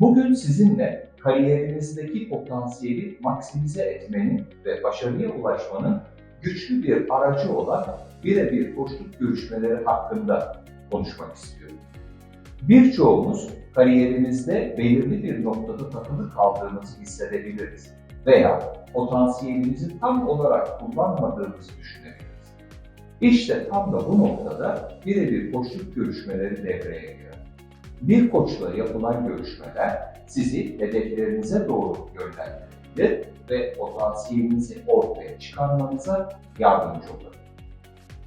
Bugün sizinle kariyerinizdeki potansiyeli maksimize etmenin ve başarıya ulaşmanın güçlü bir aracı olan birebir koçluk görüşmeleri hakkında konuşmak istiyorum. Birçoğumuz kariyerimizde belirli bir noktada takılı kaldığımızı hissedebiliriz veya potansiyelimizi tam olarak kullanmadığımızı düşünebiliriz. İşte tam da bu noktada birebir koçluk görüşmeleri devreye giriyor. Bir koçla yapılan görüşmeler sizi hedeflerinize doğru yönlendirebilir ve potansiyelinizi ortaya çıkarmanıza yardımcı olur.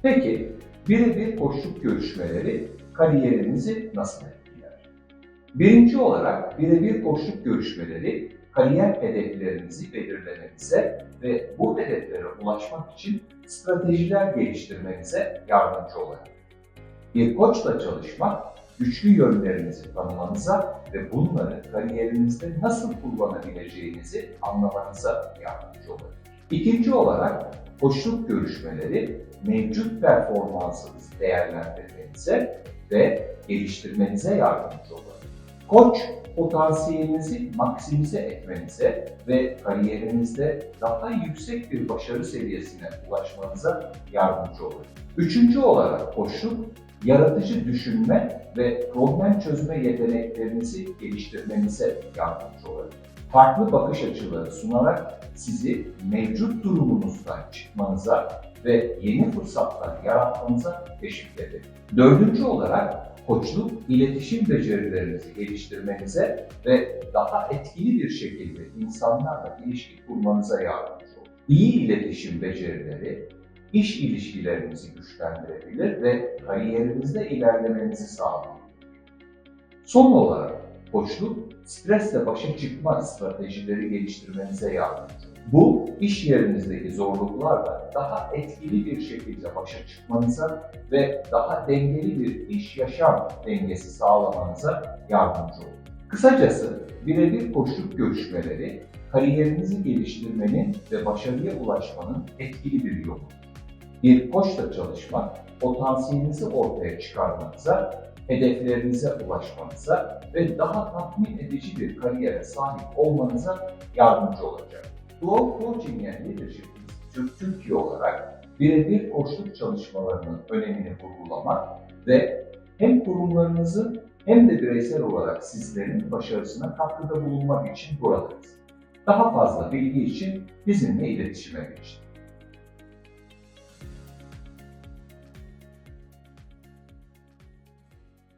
Peki birebir koçluk görüşmeleri kariyerinizi nasıl etkiler? Birinci olarak birebir koçluk görüşmeleri kariyer hedeflerinizi belirlemenize ve bu hedeflere ulaşmak için stratejiler geliştirmenize yardımcı olabilir. Bir koçla çalışmak, güçlü yönlerinizi tanımanıza ve bunları kariyerinizde nasıl kullanabileceğinizi anlamanıza yardımcı olabilir. İkinci olarak koçluk görüşmeleri mevcut performansınızı değerlendirmenize ve geliştirmenize yardımcı olur. Koç potansiyelinizi maksimize etmenize ve kariyerinizde daha yüksek bir başarı seviyesine ulaşmanıza yardımcı olur. Üçüncü olarak koçluk yaratıcı düşünme ve problem çözme yeteneklerinizi geliştirmenize yardımcı olabilir. Farklı bakış açıları sunarak sizi mevcut durumunuzdan çıkmanıza ve yeni fırsatlar yaratmanıza teşvik. Dördüncü olarak koçluk iletişim becerilerinizi geliştirmenize ve daha etkili bir şekilde insanlarla ilişki kurmanıza yardımcı olur. İyi iletişim becerileri iş ilişkilerinizi güçlendirebilir ve kariyerinizde ilerlemenizi sağlayabilir. Son olarak koçluk stresle başa çıkma stratejileri geliştirmenize yardımcı. Bu iş yerinizdeki zorluklarla daha etkili bir şekilde başa çıkmanıza ve daha dengeli bir iş yaşam dengesi sağlamanıza yardımcı olur. Kısacası birebir koçluk görüşmeleri kariyerinizi geliştirmenin ve başarıya ulaşmanın etkili bir yolu. Bir koçla çalışmak potansiyelinizi ortaya çıkarmanıza, hedeflerinize ulaşmanıza ve daha tatmin edici bir kariyere sahip olmanıza yardımcı olacak. Flow Coaching and Leadership Institute Türkiye olarak birebir koçluk çalışmalarının önemini vurgulamak ve hem kurumlarınızın hem de bireysel olarak sizlerin başarısına katkıda bulunmak için buradayız. Daha fazla bilgi için bizimle iletişime geçin.